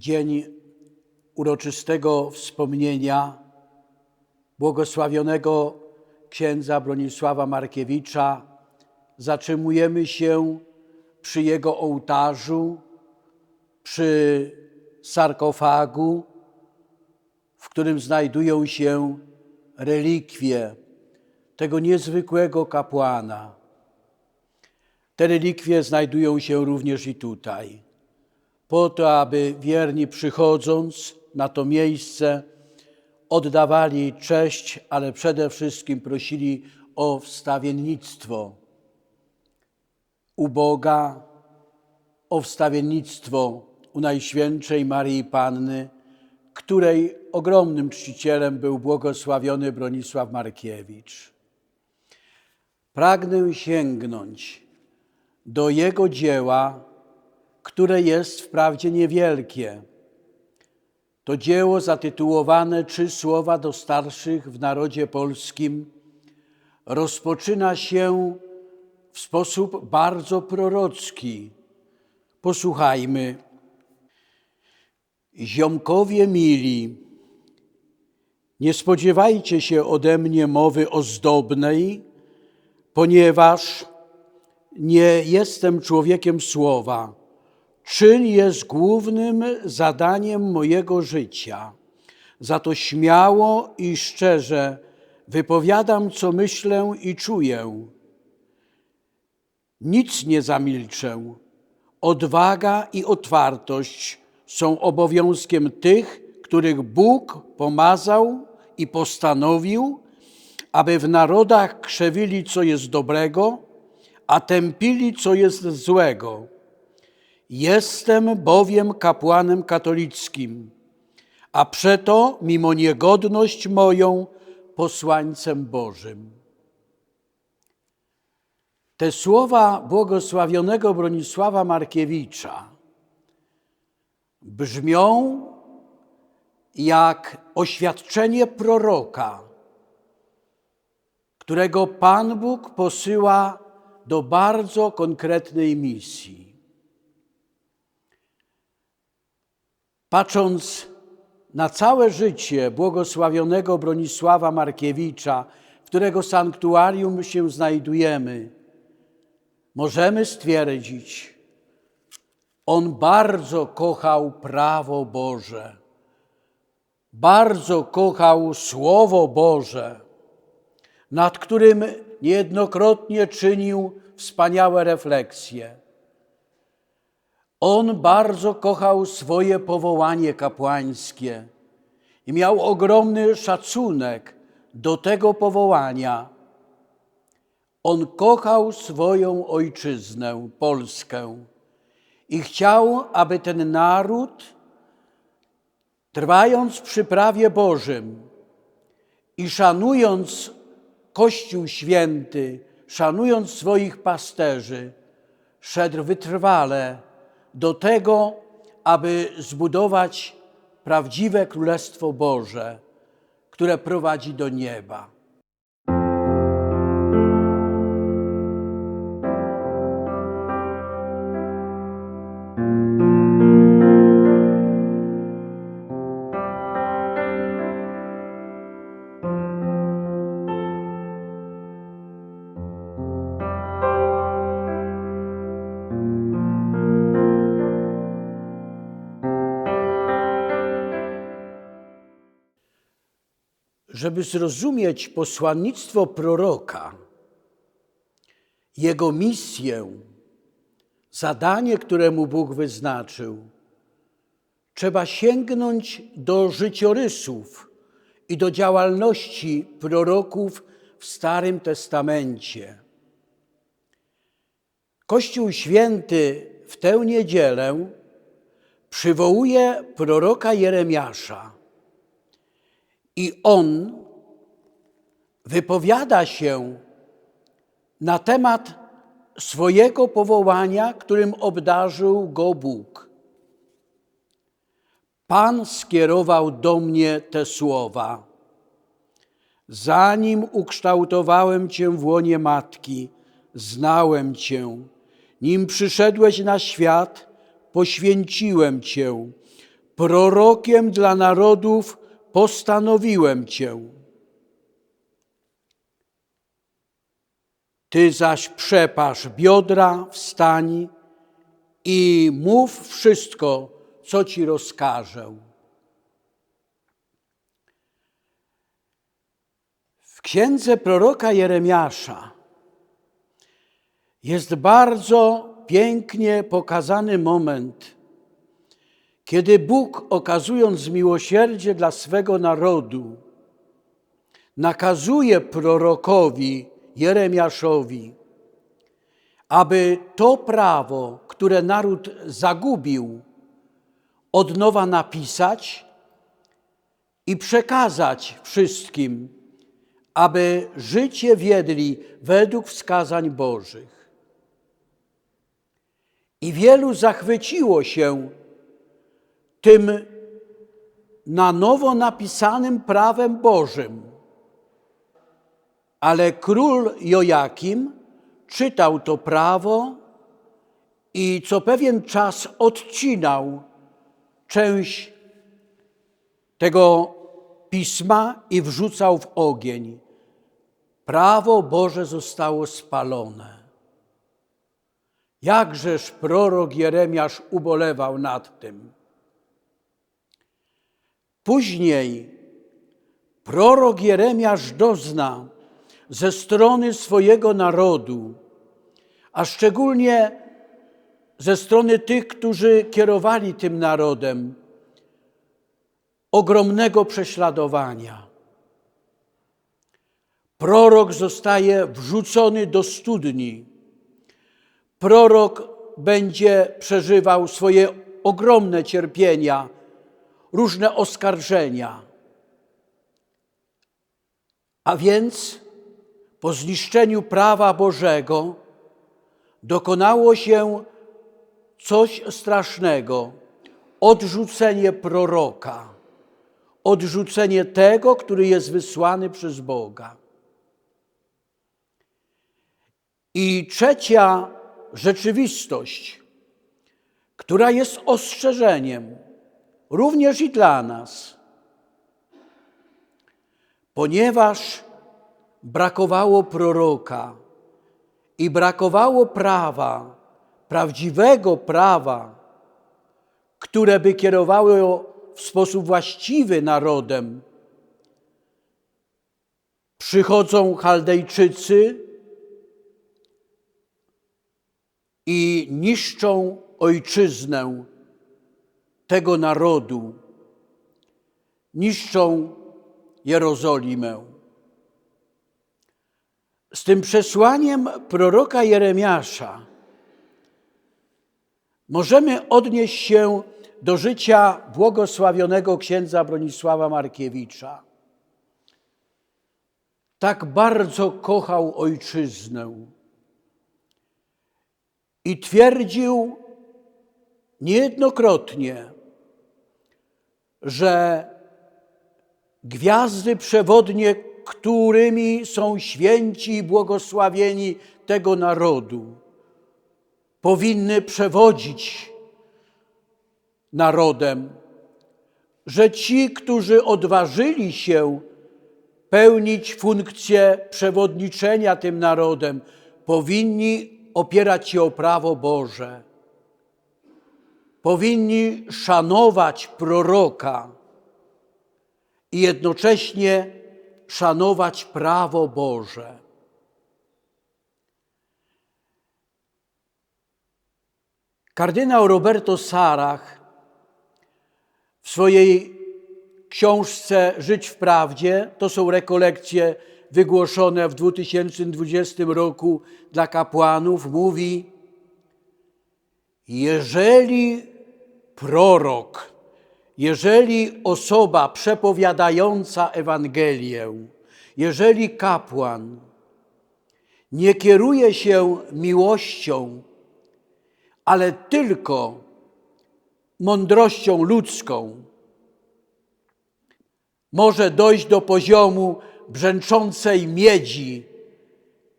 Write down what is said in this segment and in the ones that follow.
dzień uroczystego wspomnienia błogosławionego księdza Bronisława Markiewicza zatrzymujemy się przy jego ołtarzu, przy sarkofagu, w którym znajdują się relikwie tego niezwykłego kapłana. Te relikwie znajdują się również i tutaj, po to, aby wierni przychodząc na to miejsce oddawali cześć, ale przede wszystkim prosili o wstawiennictwo u Boga, o wstawiennictwo u Najświętszej Maryi Panny, której ogromnym czcicielem był błogosławiony Bronisław Markiewicz. Pragnę sięgnąć do jego dzieła, które jest wprawdzie niewielkie. To dzieło zatytułowane Trzy słowa do starszych w narodzie polskim rozpoczyna się w sposób bardzo prorocki. Posłuchajmy. Ziomkowie mili, nie spodziewajcie się ode mnie mowy ozdobnej, ponieważ nie jestem człowiekiem słowa. Czyn jest głównym zadaniem mojego życia. Za to śmiało i szczerze wypowiadam, co myślę i czuję. Nic nie zamilczę. Odwaga i otwartość są obowiązkiem tych, których Bóg pomazał i postanowił, aby w narodach krzewili, co jest dobrego, a tępili, co jest złego. Jestem bowiem kapłanem katolickim, a przeto, mimo niegodność moją, posłańcem Bożym. Te słowa błogosławionego Bronisława Markiewicza brzmią jak oświadczenie proroka, którego Pan Bóg posyła do bardzo konkretnej misji. Patrząc na całe życie błogosławionego Bronisława Markiewicza, w którego sanktuarium się znajdujemy, możemy stwierdzić, on bardzo kochał prawo Boże, bardzo kochał Słowo Boże, nad którym niejednokrotnie czynił wspaniałe refleksje. On bardzo kochał swoje powołanie kapłańskie i miał ogromny szacunek do tego powołania. On kochał swoją ojczyznę, Polskę i chciał, aby ten naród, trwając przy prawie Bożym i szanując Kościół Święty, szanując swoich pasterzy, szedł wytrwale do tego, aby zbudować prawdziwe Królestwo Boże, które prowadzi do nieba. Żeby zrozumieć posłannictwo proroka, jego misję, zadanie, które mu Bóg wyznaczył, trzeba sięgnąć do życiorysów i do działalności proroków w Starym Testamencie. Kościół Święty w tę niedzielę przywołuje proroka Jeremiasza. I on wypowiada się na temat swojego powołania, którym obdarzył go Bóg. Pan skierował do mnie te słowa. Zanim ukształtowałem Cię w łonie matki, znałem Cię. Nim przyszedłeś na świat, poświęciłem Cię prorokiem dla narodów postanowiłem Cię. Ty zaś przepasz biodra, wstań i mów wszystko, co Ci rozkażę. W księdze proroka Jeremiasza jest bardzo pięknie pokazany moment, kiedy Bóg, okazując miłosierdzie dla swego narodu, nakazuje prorokowi Jeremiaszowi, aby to prawo, które naród zagubił, od nowa napisać i przekazać wszystkim, aby życie wiedli według wskazań Bożych. I wielu zachwyciło się tym na nowo napisanym prawem Bożym. Ale król Jojakim czytał to prawo i co pewien czas odcinał część tego pisma i wrzucał w ogień. Prawo Boże zostało spalone. Jakżeż prorok Jeremiasz ubolewał nad tym. Później prorok Jeremiasz dozna ze strony swojego narodu, a szczególnie ze strony tych, którzy kierowali tym narodem, ogromnego prześladowania. Prorok zostaje wrzucony do studni. Prorok będzie przeżywał swoje ogromne cierpienia, różne oskarżenia. A więc po zniszczeniu prawa Bożego dokonało się coś strasznego odrzucenie proroka, odrzucenie tego, który jest wysłany przez Boga. I trzecia rzeczywistość, która jest ostrzeżeniem również i dla nas, ponieważ brakowało proroka i brakowało prawa, prawdziwego prawa, które by kierowało w sposób właściwy narodem. Przychodzą Chaldejczycy i niszczą ojczyznę tego narodu, niszczą Jerozolimę. Z tym przesłaniem proroka Jeremiasza możemy odnieść się do życia błogosławionego księdza Bronisława Markiewicza. Tak bardzo kochał ojczyznę i twierdził niejednokrotnie, że gwiazdy przewodnie, którymi są święci i błogosławieni tego narodu, powinny przewodzić narodem, że ci, którzy odważyli się pełnić funkcję przewodniczenia tym narodem, powinni opierać się o prawo Boże. Powinni szanować proroka i jednocześnie szanować prawo Boże. Kardynał Roberto Sarach w swojej książce Żyć w Prawdzie, to są rekolekcje wygłoszone w 2020 roku dla kapłanów, mówi: Jeżeli prorok, jeżeli osoba przepowiadająca Ewangelię, jeżeli kapłan nie kieruje się miłością, ale tylko mądrością ludzką, może dojść do poziomu brzęczącej miedzi,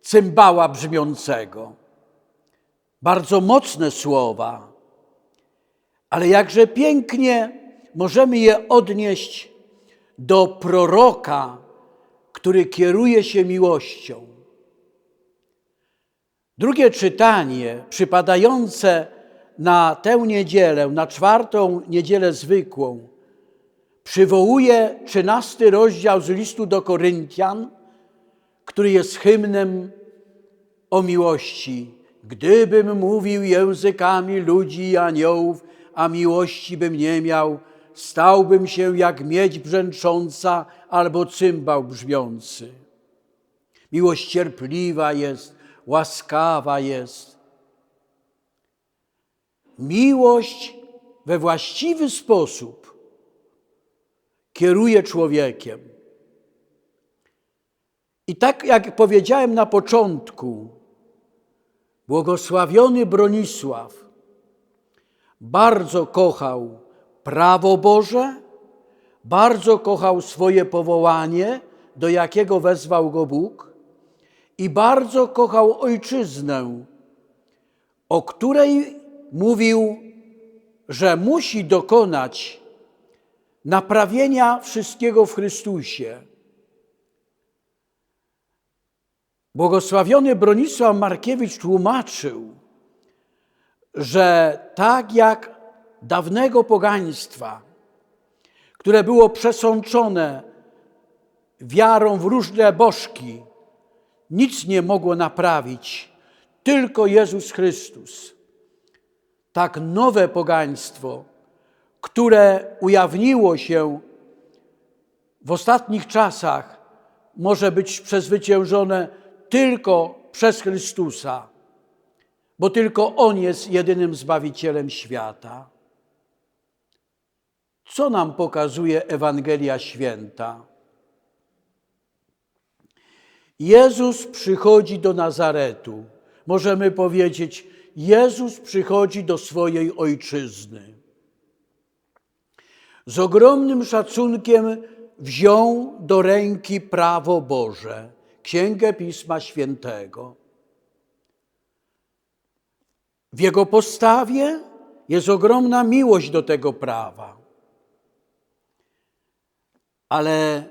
cymbała brzmiącego. Bardzo mocne słowa, ale jakże pięknie możemy je odnieść do proroka, który kieruje się miłością. Drugie czytanie, przypadające na tę niedzielę, na czwartą niedzielę zwykłą, przywołuje trzynasty rozdział z listu do Koryntian, który jest hymnem o miłości. Gdybym mówił językami ludzi i aniołów, a miłości bym nie miał, stałbym się jak miedź brzęcząca albo cymbał brzmiący. Miłość cierpliwa jest, łaskawa jest. Miłość we właściwy sposób kieruje człowiekiem. I tak jak powiedziałem na początku, błogosławiony Bronisław bardzo kochał prawo Boże, bardzo kochał swoje powołanie, do jakiego wezwał go Bóg, i bardzo kochał ojczyznę, o której mówił, że musi dokonać naprawienia wszystkiego w Chrystusie. Błogosławiony Bronisław Markiewicz tłumaczył, że tak jak dawnego pogaństwa, które było przesączone wiarą w różne bożki, nic nie mogło naprawić, tylko Jezus Chrystus. Tak nowe pogaństwo, które ujawniło się w ostatnich czasach, może być przezwyciężone tylko przez Chrystusa, bo tylko On jest jedynym Zbawicielem świata. Co nam pokazuje Ewangelia Święta? Jezus przychodzi do Nazaretu. Możemy powiedzieć, Jezus przychodzi do swojej ojczyzny. Z ogromnym szacunkiem wziął do ręki prawo Boże, Księgę Pisma Świętego. W jego postawie jest ogromna miłość do tego prawa. Ale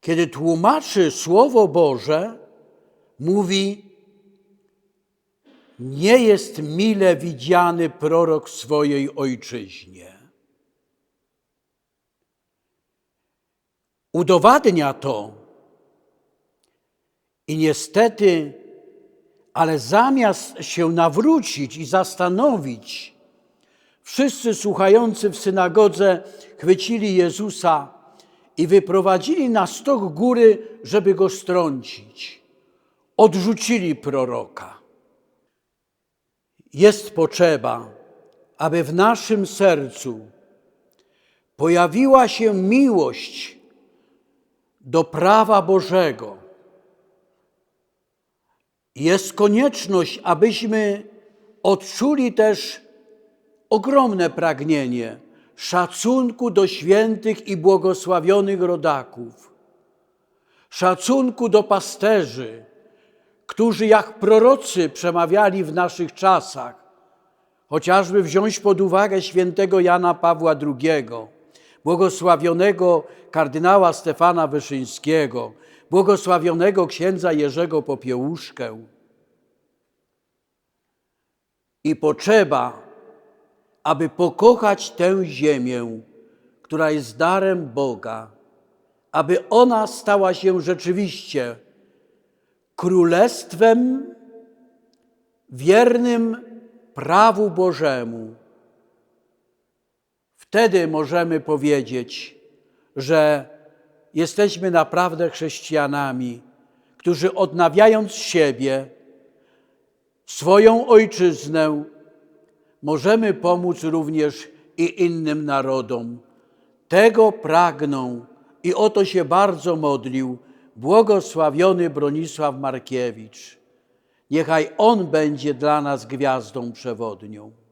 kiedy tłumaczy Słowo Boże, mówi: Nie jest mile widziany prorok swojej ojczyźnie. Udowadnia to i niestety, ale zamiast się nawrócić i zastanowić, wszyscy słuchający w synagodze chwycili Jezusa i wyprowadzili na stok góry, żeby go strącić. Odrzucili proroka. Jest potrzeba, aby w naszym sercu pojawiła się miłość do prawa Bożego. Jest konieczność, abyśmy odczuli też ogromne pragnienie szacunku do świętych i błogosławionych rodaków, szacunku do pasterzy, którzy jak prorocy przemawiali w naszych czasach, chociażby wziąć pod uwagę świętego Jana Pawła II, błogosławionego kardynała Stefana Wyszyńskiego, błogosławionego księdza Jerzego Popiełuszkę. I potrzeba, aby pokochać tę ziemię, która jest darem Boga, aby ona stała się rzeczywiście królestwem wiernym prawu Bożemu. Wtedy możemy powiedzieć, że jesteśmy naprawdę chrześcijanami, którzy odnawiając siebie, swoją ojczyznę, możemy pomóc również i innym narodom. Tego pragną i o to się bardzo modlił błogosławiony Bronisław Markiewicz. Niechaj on będzie dla nas gwiazdą przewodnią.